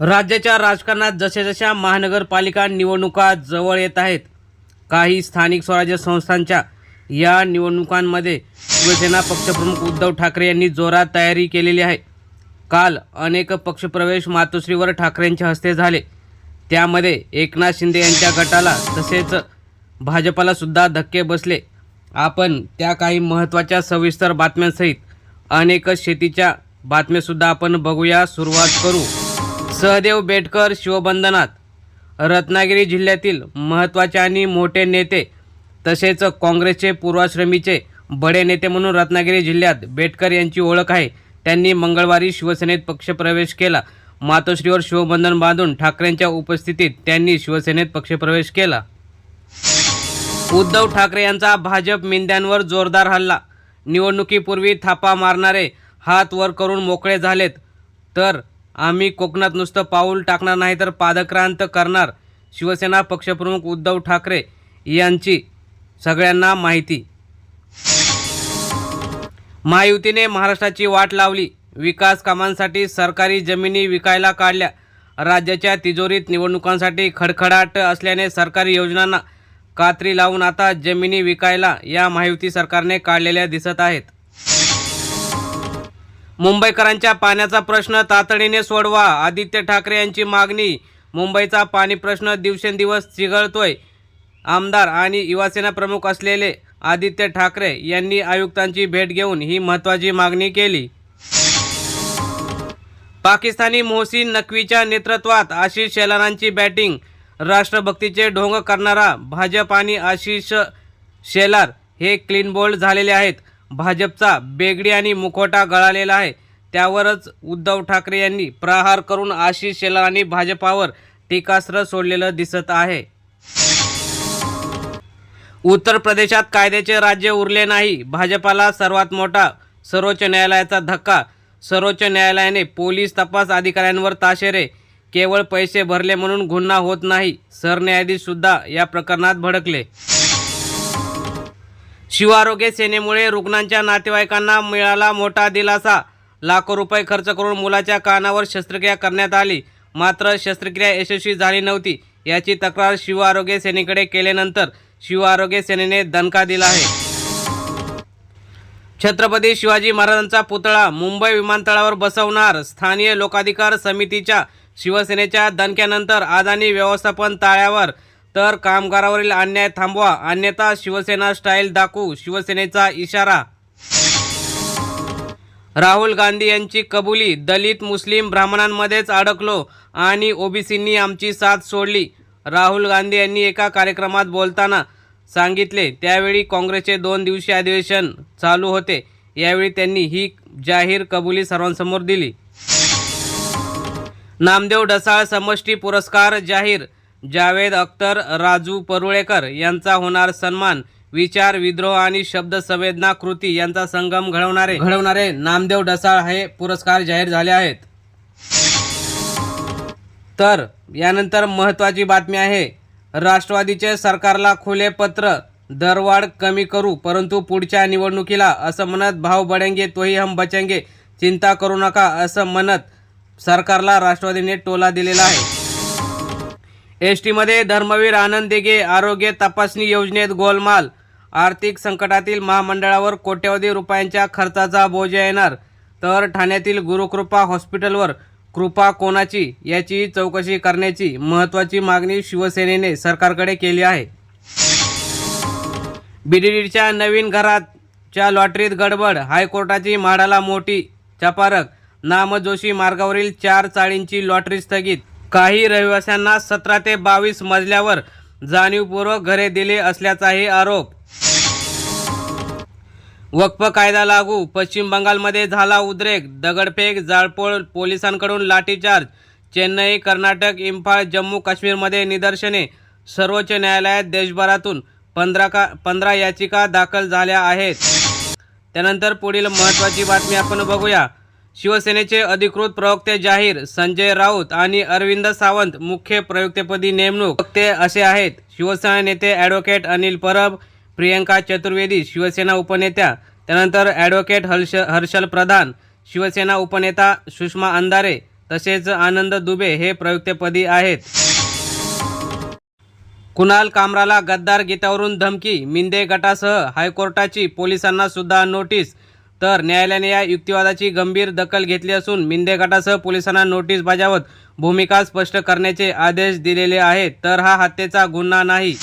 राज्याच्या राजकारणात जशा जशा महानगरपालिका निवडणुका जवळ येत आहेत काही स्थानिक स्वराज्य संस्थांच्या या निवडणुकांमध्ये शिवसेना पक्षप्रमुख उद्धव ठाकरे यांनी जोरात तयारी केलेली आहे. काल अनेक पक्षप्रवेश मातोश्रीवर ठाकरेंच्या हस्ते झाले. त्यामध्ये एकनाथ शिंदे यांच्या गटाला तसेच भाजपाला सुद्धा धक्के बसले. आपण त्या काही महत्त्वाच्या सविस्तर बातम्यांसहित अनेक शेतीच्या बातम्यासुद्धा आपण बघूया. सुरुवात करू. सहदेव बेटकर शिवबंधनात. रत्नागिरी जिल्ह्यातील महत्त्वाचे आणि मोठे नेते तसेच काँग्रेसचे पूर्वाश्रमीचे बडे नेते म्हणून रत्नागिरी जिल्ह्यात बेटकर यांची ओळख आहे. त्यांनी मंगळवारी शिवसेनेत पक्षप्रवेश केला. मातोश्रीवर शिवबंधन बांधून ठाकरेंच्या उपस्थितीत त्यांनी शिवसेनेत पक्षप्रवेश केला. उद्धव ठाकरे यांचा भाजप मिंद्यांवर जोरदार हल्ला. निवडणुकीपूर्वी थापा मारणारे हात वर करून मोकळे झालेत. तर आम्ही कोकणात नुसतं पाऊल टाकणार नाही तर पादक्रांत करणार. शिवसेना पक्षप्रमुख उद्धव ठाकरे यांची सगळ्यांना माहिती. महायुतीने महाराष्ट्राची वाट लावली. विकास कामांसाठी सरकारी जमिनी विकायला काढल्या. राज्याच्या तिजोरीत निवडणुकांसाठी खडखडाट असल्याने सरकारी योजनांना कात्री लावून आता जमिनी विकायला या महायुती सरकारने काढलेल्या दिसत आहेत. मुंबईकरांच्या पाण्याचा प्रश्न तातडीने सोडवा. आदित्य ठाकरे यांची मागणी मुंबईचा पाणी प्रश्न दिवसेंदिवस चिघळतोय. आमदार आणि युवासेना प्रमुख असलेले आदित्य ठाकरे यांनी आयुक्तांची भेट घेऊन ही महत्त्वाची मागणी केली. पाकिस्तानी मोहसिन नक्वीच्या नेतृत्वात आशिष शेलारांची बॅटिंग राष्ट्रभक्तीचे ढोंग करणारा भाजप आणि आशिष शेलार हे क्लीन बोल्ड झालेले आहेत. भाजपचा बेगडी आणि मुखोटा गळालेला आहे. त्यावरच उद्धव ठाकरे यांनी प्रहार करून आशिष शेलारांनी आणि भाजपावर टीकास्त्र सोडलेलं दिसत आहे. उत्तर प्रदेशात कायद्याचे राज्य उरले नाही. भाजपाला सर्वात मोठा सर्वोच्च न्यायालयाचा धक्का. सर्वोच्च न्यायालयाने पोलीस तपास अधिकाऱ्यांवर ताशेरे. केवळ पैसे भरले म्हणून गुन्हा होत नाही. सरन्यायाधीशसुद्धा या प्रकरणात भडकले. शिवारोग्य सेनेमुळे रुग्णांच्या नातेवाईकांना मिळाला मोठा दिलासा. लाखो रुपये खर्च करून मुलाच्या कानावर शस्त्रक्रिया करण्यात आली. मात्र शस्त्रक्रिया यशस्वी झाली नव्हती. याची तक्रार शिवआरोग्य सेनेकडे केल्यानंतर शिवआरोग्य सेनेने दणका दिला आहे. छत्रपती शिवाजी महाराजांचा पुतळा मुंबई विमानतळावर बसवणार स्थानीय लोकाधिकार समितीच्या शिवसेनेच्या दणक्यानंतर अदानी व्यवस्थापन ताळ्यावर तर कामगारावरील अन्याय थांबवा. अन्यथा शिवसेना स्टाईल दाखवू. शिवसेनेचा इशारा. राहुल गांधी यांची कबुली. दलित मुस्लिम ब्राह्मणांमध्येच अडकलो आणि ओबीसींनी आमची साथ सोडली. राहुल गांधी यांनी एका कार्यक्रमात बोलताना सांगितले त्यावेळी काँग्रेसचे दोन दिवसीय अधिवेशन चालू होते. यावेळी त्यांनी ही जाहीर कबुली सर्वांसमोर दिली. नामदेव ढसाळ समष्टी पुरस्कार जाहीर जावेद अख्तर राजू परुळेकर यांचा होणार सन्मान विचार विद्रोह आणि शब्द संवेदना कृती यांचा संगम घडवणारे घडवणारे नामदेव डसाळ हे पुरस्कार जाहीर झाले आहेत. तर यानंतर महत्त्वाची बातमी आहे. राष्ट्रवादीचे सरकारला खुले पत्र दरवाढ कमी करू परंतु पुढच्या निवडणुकीला असं म्हणत भाव बढेंगे तोही हम बचेंगे चिंता करू नका असं म्हणत सरकारला राष्ट्रवादीने टोला दिलेला आहे. एस टीमध्ये धर्मवीर आनंद दिघे आरोग्य तपासणी योजनेत गोलमाल. आर्थिक संकटातील महामंडळावर कोट्यवधी रुपयांच्या खर्चाचा बोजा येणार. तर ठाण्यातील गुरुकृपा हॉस्पिटलवर कृपा कोणाची याची चौकशी करण्याची महत्त्वाची मागणी शिवसेनेने सरकारकडे केली आहे. बीडीडीच्या नवीन घराच्या लॉटरीत गडबड. हायकोर्टाची म्हाडाला मोठी चपारक. नामजोशी मार्गावरील चार चाळींची लॉटरी स्थगित. काही रहिवाशांना सतरा ते बावीस मजल्यावर जाणीवपूर्वक घरे दिले असल्याचाही आरोप. वक्फ कायदा लागू पश्चिम बंगालमध्ये झाला उद्रेक दगडफेक जाळपोळ पोलिसांकडून लाठीचार्ज चेन्नई कर्नाटक इम्फाळ जम्मू काश्मीरमध्ये निदर्शने सर्वोच्च न्यायालयात देशभरातून पंधरा का पंधरा याचिका दाखल झाल्या आहेत. त्यानंतर पुढील महत्त्वाची बातमी आपण बघूया. शिवसेनेचे अधिकृत प्रवक्ते जाहीर संजय राऊत आणि अरविंद सावंत मुख्य प्रयुक्तपदी नेमणूक. प्रवक्ते असे आहेत शिवसेना नेते ॲडव्होकेट अनिल परब प्रियंका चतुर्वेदी शिवसेना उपनेत्या त्यानंतर ॲडव्होकेट हर्ष हर्षल प्रधान शिवसेना उपनेता सुषमा अंधारे तसेच आनंद दुबे हे प्रयुक्तपदी आहेत. कुणाल कामराला गद्दार गीतावरून धमकी मिंदे गटासह हायकोर्टाची पोलिसांना सुद्धा नोटीस तर न्यायालयाने या युक्तिवादाची गंभीर दखल घेतली असून मिंदे गटासह पोलिसांना नोटीस बजावत भूमिका स्पष्ट करण्याचे आदेश दिलेले आहेत. तर हा हत्येचा गुन्हा नाही.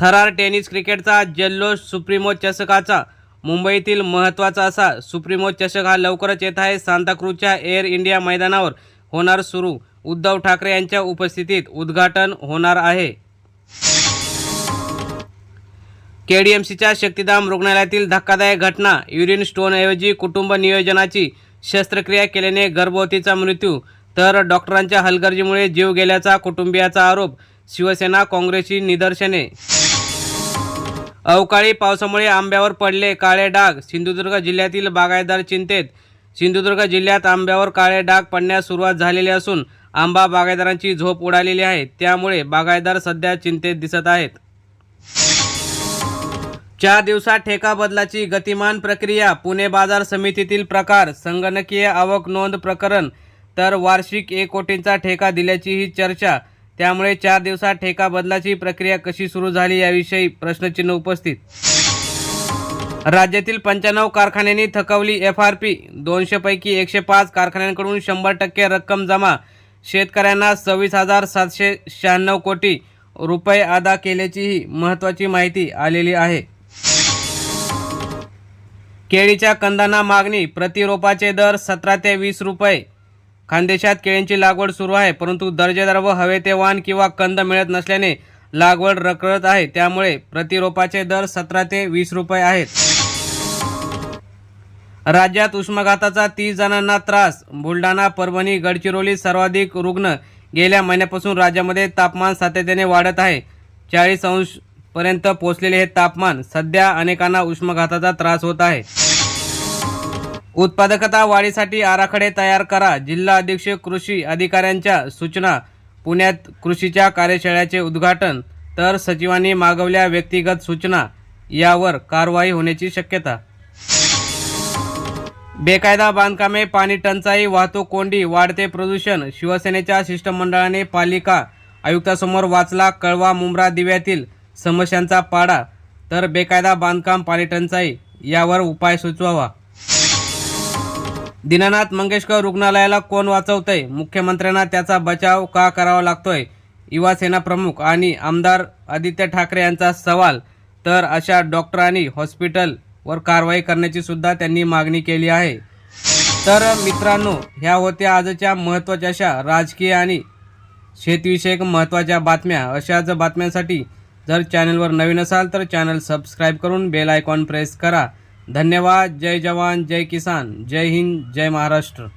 थरार टेनिस क्रिकेटचा जल्लोष सुप्रीमो चषकाचा मुंबईतील महत्त्वाचा असा. सुप्रीमो चषक हा लवकरच येत आहे. सांताक्रूजच्या एअर इंडिया मैदानावर होणार सुरू. उद्धव ठाकरे यांच्या उपस्थितीत उद्घाटन होणार आहे. केडीएमसीच्या शक्तिधाम रुग्णालयातील धक्कादायक घटना युरिन स्टोनऐवजी कुटुंब नियोजनाची शस्त्रक्रिया केल्याने गर्भवतीचा मृत्यू तर डॉक्टरांच्या हलगर्जीमुळे जीव गेल्याचा कुटुंबियाचा आरोप शिवसेना काँग्रेसची निदर्शने. अवकाळी पावसामुळे आंब्यावर पडले काळे डाग सिंधुदुर्ग जिल्ह्यातील बागायतदार चिंतेत. सिंधुदुर्ग जिल्ह्यात आंब्यावर काळे डाग पडण्यास सुरुवात झालेली असून आंबा बागायतदारांची झोप उडालेली आहे त्यामुळे बागायतदार सध्या चिंतेत दिसत आहेत. चार दिवसात ठेका बदलाची गतिमान प्रक्रिया पुणे बाजार समितीतील प्रकार संगणकीय आवक नोंद प्रकरण तर वार्षिक एक कोटींचा ठेका दिल्याची ही चर्चा. त्यामुळे चार दिवसात ठेका बदलाची प्रक्रिया कशी सुरू झाली याविषयी प्रश्नचिन्ह उपस्थित. राज्यातील पंच्याण्णव कारखान्यांनी थकवली एफ आर पी दोनशेपैकी एकशे पाच कारखान्यांकडून शंभर टक्के रक्कम जमा. शेतकऱ्यांना सव्वीस हजार सातशे शहाण्णव कोटी रुपये अदा केल्याचीही महत्त्वाची माहिती आलेली आहे. केळीच्या कंदांना मागणी प्रतिरोपाचे दर सतरा ते वीस रुपये. खानदेशात केळींची लागवड सुरू आहे परंतु दर्जेदार व हवे ते वाण किंवा कंद मिळत नसल्याने लागवड रखडत आहे. त्यामुळे प्रतिरोपाचे दर सतरा ते वीस रुपये आहेत. राज्यात उष्माघाताचा तीस जणांना त्रास. बुलढाणा परभणी गडचिरोली सर्वाधिक रुग्ण गेल्या महिन्यापासून राज्यामध्ये तापमान सातत्याने वाढत आहे. चाळीस अंश पर्यंत पोहोचलेले हे तापमान सध्या अनेकांना उष्माघाताचा त्रास होत आहे. उत्पादकता वाढीसाठी आराखडे तयार करा. जिल्हा अधीक्षक कृषी अधिकाऱ्यांच्या सूचना. पुण्यात कृषीच्या कार्यशाळेचे उद्घाटन. तर सचिवांनी मागवल्या व्यक्तिगत सूचना. यावर कारवाई होण्याची शक्यता. बेकायदा बांधकामे पाणी टंचाई वाहतूक कोंडी वाढते प्रदूषण. शिवसेनेच्या शिष्टमंडळाने पालिका आयुक्तासमोर वाचला कळवा मुंब्रा दिव्यातील समस्यांचा पाडा. तर बेकायदा बांधकाम पाणी टंचाई यावर उपाय सुचवावा. दीनानाथ मंगेशकर रुग्णालयाला कोण वाचवतंय? मुख्यमंत्र्यांना त्याचा बचाव का करावा लागतोय? युवासेना प्रमुख आणि आमदार आदित्य ठाकरे यांचा सवाल. तर अशा डॉक्टर आणि हॉस्पिटलवर कारवाई करण्याची सुद्धा त्यांनी मागणी केली आहे. तर मित्रांनो ह्या होत्या आजच्या महत्त्वाच्या अशा राजकीय आणि शेतीविषयक महत्त्वाच्या बातम्या. अशाच बातम्यांसाठी जर चॅनलवर नवीन असाल तर चॅनल सबस्क्राईब करून बेल आयकॉन प्रेस करा. धन्यवाद जय जवान जय किसान जय हिंद जय महाराष्ट्र.